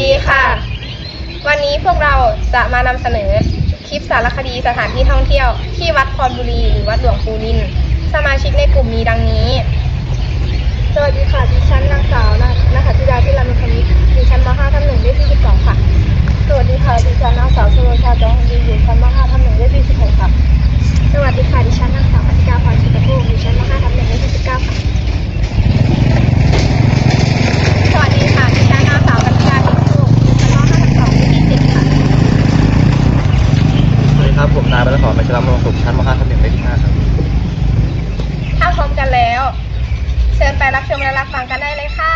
ดีค่ะ วันนี้พวกเราจะมานำเสนอคลิปสารคดีสถานที่ท่องเที่ยว ที่วัดพรบุรีหรือวัดหลวงปูนิน สมาชิกในกลุ่มมีดังนี้ สวัสดีค่ะดิฉันนางสาวนะคะธิดาพิรามคณิตดิฉันม .5 ทับหนึ่งเลขที่12ค่ะสวัสองค่ะ ดิฉันนางสาวสุโรชาจองดีอยู่ชั้นม .5 ทับหนึ่งเลขที่16ค่ะ สวัสดีค่ะ ดิฉันนางสาวอธิกาพรชิตะโภคอยู่ชั้นม .5 ทับหนึ่งเลขที่19ค่ะ สวัสดีค่ะดิฉันนางสาวกัญญาถิ่นโชคอยู่ชั้นม .5 ทับ2เลขที่7ค่ะ สวัสดีครับ ผมนายบรรพรมัชรมงสุขชั้นม .5 ทับหนึ่งเลขที่5ครับถ้าพร้อมกันแล้ว เชิญไปรับชมและรับฟังกันได้เลยค่ะ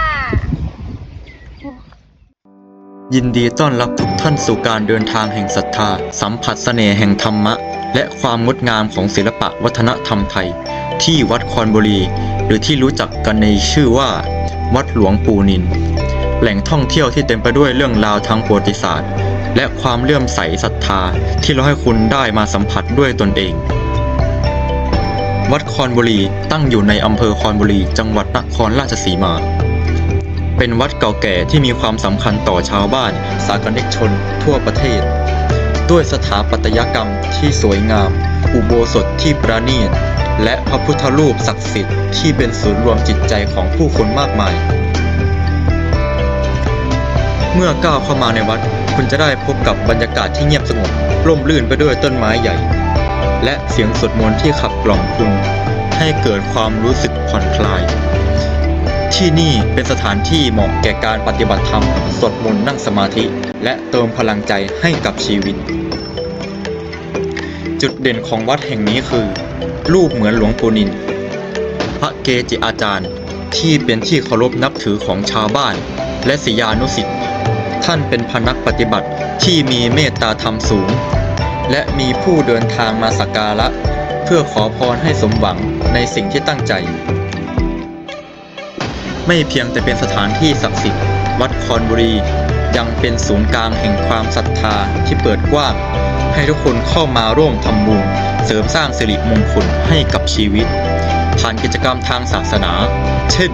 ยินดีต้อนรับทุกท่านสู่การเดินทางแห่งศรัทธา สัมผัสเสน่ห์แห่งธรรมะ และความงดงามของศิลปะวัฒนธรรมไทย ที่วัดคอนบุรี หรือที่รู้จักกันในชื่อว่า วัดหลวงปูนิน แหล่งท่องเที่ยวที่เต็มไปด้วยเรื่องราวทางประวัติศาสตร์ และความเลื่อมใสศรัทธาที่เราให้คุณได้มาสัมผัสด้วยตนเอง วัดคอนบุรีตั้งอยู่ในอำเภอคอนบุรี จังหวัดนครราชสีมา เป็นวัดเก่าแก่ที่มีความสำคัญต่อชาวบ้าน สากนิกชน ทั่วประเทศ ด้วยสถาปัตยกรรมที่สวยงาม อุโบสถที่ประณีต และพระพุทธรูปศักดิ์สิทธิ์ที่เป็นศูนย์รวมจิตใจของผู้คนมากมาย เมื่อก้าวเข้ามาในวัด คุณจะได้พบกับบรรยากาศที่เงียบสงบร่มรื่นไปด้วยต้นไม้ใหญ่ และเสียงสวดมนต์ที่ขับกล่อมคุณ ให้เกิดความรู้สึกผ่อนคลาย ที่นี่เป็นสถานที่เหมาะแก่การปฏิบัติธรรมสวดมนต์นั่งสมาธิ และเติมพลังใจให้กับชีวิต จุดเด่นของวัดแห่งนี้คือ รูปเหมือนหลวงปู่นิน พระเกจิอาจารย์ที่เป็นที่เคารพนับถือของชาวบ้าน และศิยานุสิษย์ ท่านเป็นพนักปฏิบัติที่มีเมตตาธรรมสูง และมีผู้เดินทางมาสักการะ เพื่อขอพรให้สมหวังในสิ่งที่ตั้งใจ ไม่เพียงแต่เป็นสถานที่ศักดิ์สิทธิ์วัดคอนบุรียังเป็นศูนย์กลางแห่งความศรัทธาที่เปิดกว้าง ให้ทุกคนเข้ามาร่วมทำบุญเสริมสร้างสิริมงคลให้กับชีวิต ผ่านกิจกรรมทางศาสนา เช่น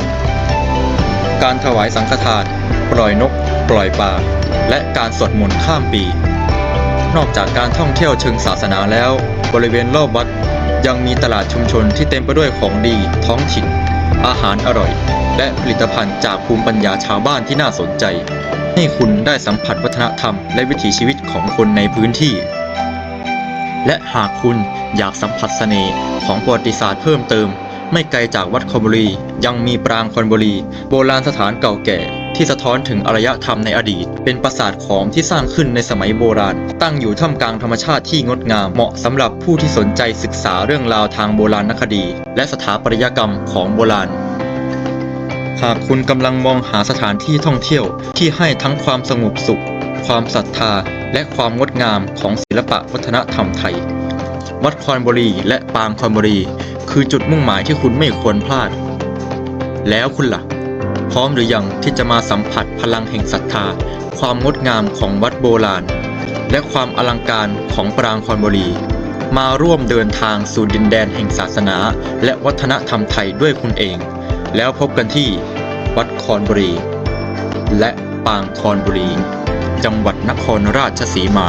การถวายสังฆทาน ปล่อยนก ปล่อยปลาและการสวดมนต์ข้ามปี นอกจากการท่องเที่ยวเชิงศาสนาแล้ว บริเวณรอบวัดยังมีตลาดชุมชนที่เต็มไปด้วยของดี ท้องถิ่น อาหารอร่อย และผลิตภัณฑ์จากภูมิปัญญาชาวบ้านที่น่าสนใจ ให้คุณได้สัมผัสวัฒนธรรมและวิถีชีวิตของคนในพื้นที่ และหากคุณอยากสัมผัสเสน่ห์ของประวัติศาสตร์เพิ่มเติม ไม่ไกลจากวัดคอนบุรี ยังมีปรางคอนบุรี โบราณสถานเก่าแก่ ที่สะท้อนถึงอารยธรรมในอดีต เป็นปราสาทขอมที่สร้างขึ้นในสมัยโบราณ ตั้งอยู่ท่ามกลางธรรมชาติที่งดงามเหมาะสำหรับผู้ที่สนใจศึกษาเรื่องราวทางโบราณคดี และสถาปัตยกรรมของโบราณ หากคุณกำลังมองหาสถานที่ท่องเที่ยวที่ให้ทั้งความสงบสุข ความศรัทธา และความงดงามของศิลปะวัฒนธรรมไทย วัดคอนบุรีและปางคอนบุรี คือจุดมุ่งหมายที่คุณไม่ควรพลาด แล้วคุณล่ะ พร้อมหรือยังที่จะมาสัมผัสพลังแห่งศรัทธา ความงดงามของวัดโบราณ และความอลังการของปรางคอนบุรี มาร่วมเดินทางสู่ดินแดนแห่งศาสนา และวัฒนธรรมไทยด้วยคุณเอง แล้วพบกันที่วัดคอนบุรี และปางคอนบุรี จังหวัดนครราชสีมา